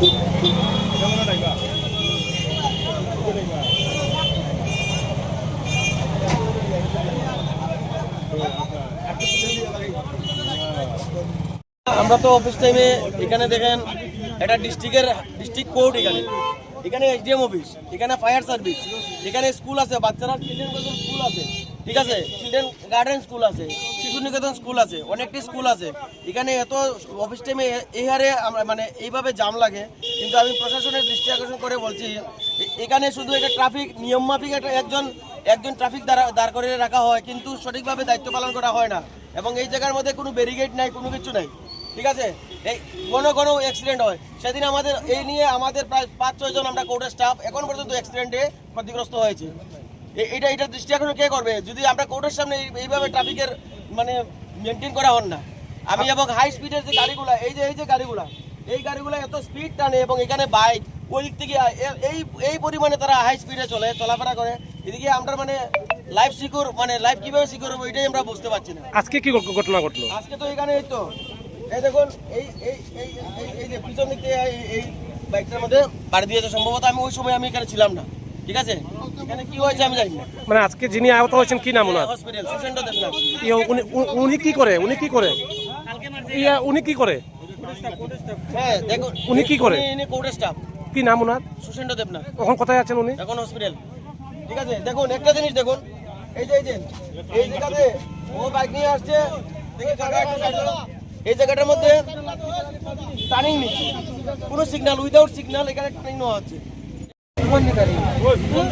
আমরা তো অফিস টাইমে এখানে দেখেন এটা ডিস্ট্রিক্টের ডিস্ট্রিক্ট কোর্ট এখানে। এখানে এসডিএম অফিস এখানে ফায়ার সার্ভিস এখানে স্কুল আছে, বাচ্চারা চিলড্রেন স্কুল আছে। ঠিক আছে? চিলড্রেন গার্ডেন স্কুল আছে। শিশু নিকেতন স্কুল আছে, অনেকটি স্কুল আছে। এখানে এত অফিস টাইমে এই হারে মানে এইভাবে জাম লাগে, কিন্তু আমি প্রশাসনের দৃষ্টি আকর্ষণ করে বলছি এখানে শুধু একটা ট্রাফিক নিয়ম মাফিক একটা একজন একজন ট্রাফিক দ্বারা, দাঁড় করে রাখা হয়, কিন্তু সঠিকভাবে দায়িত্ব পালন করা হয় না। এবং এই জায়গার মধ্যে কোনো ব্যারিকেড নাই, কোনো কিছু নাই। ঠিক আছে? এই কোনো কোনো অ্যাক্সিডেন্ট হয়। সেদিন আমাদের এই নিয়ে আমাদের প্রায় পাঁচ ছয়জন আমরা কোর্টের স্টাফ এখন পর্যন্ত অ্যাক্সিডেন্টে ক্ষতিগ্রস্ত হয়েছে। এটা এটা দৃষ্টি আকর্ষণ কে করবে? যদি আমরা কোর্টের সামনে এই- এইভাবে ট্রাফিকের মানে মেনটেন করা হন না। আমি এবং হাই স্পিডের যে গাড়িগুলা এই যে এই যে গাড়িগুলা এই গাড়িগুলো এত স্পিড টানে এবং এখানে বাইক ওই দিক থেকে এই এই পরিমাণে তারা হাই স্পিডে চলে চলাফেরা করে। এদিকে আমরা মানে লাইফ সিকিউর মানে লাইফ কীভাবে সিকিউর হবে এটাই আমরা বুঝতে পারছি না। আজকে কি ঘটনা ঘটলো? আজকে তো এখানে এই তো এই দেখুন এই এই এই এই- যে পিছন দিক থেকে এই- এই বাইকটার মধ্যে বাড়ি দিয়েছে। সম্ভবত আমি ওই সময় আমি এখানে ছিলাম না। ঠিক আছে? এখানে কি হয়েছে আমি জানি না। মানে আজকে যিনি আহত হয়েছেন কি নাম ওনার? হসপিটাল দেবনাথ। ইয়ে, উনি উনি কি করে? উনি কি করে? ইয়া উনি কি করে? হ্যাঁ দেখুন উনি কি করে? ইনি কোর্টের স্টাফ কি নাম ওনার? সুসেন্দ্র দেবনাথ। এখন কোথায় আছেন উনি? এখন হসপিটাল ঠিক আছে দেখুন একটা জিনিস দেখুন। এই যে এই যে এই জায়গাতে ও বাইক নিয়ে আসছে। দেখে একটু এই জায়গাটার মধ্যে টার্নিং নিচ্ছে। কোনো সিগন্যাল উইদাউট সিগন্যাল এখানে টার্নিং নেওয়া হচ্ছে। কোন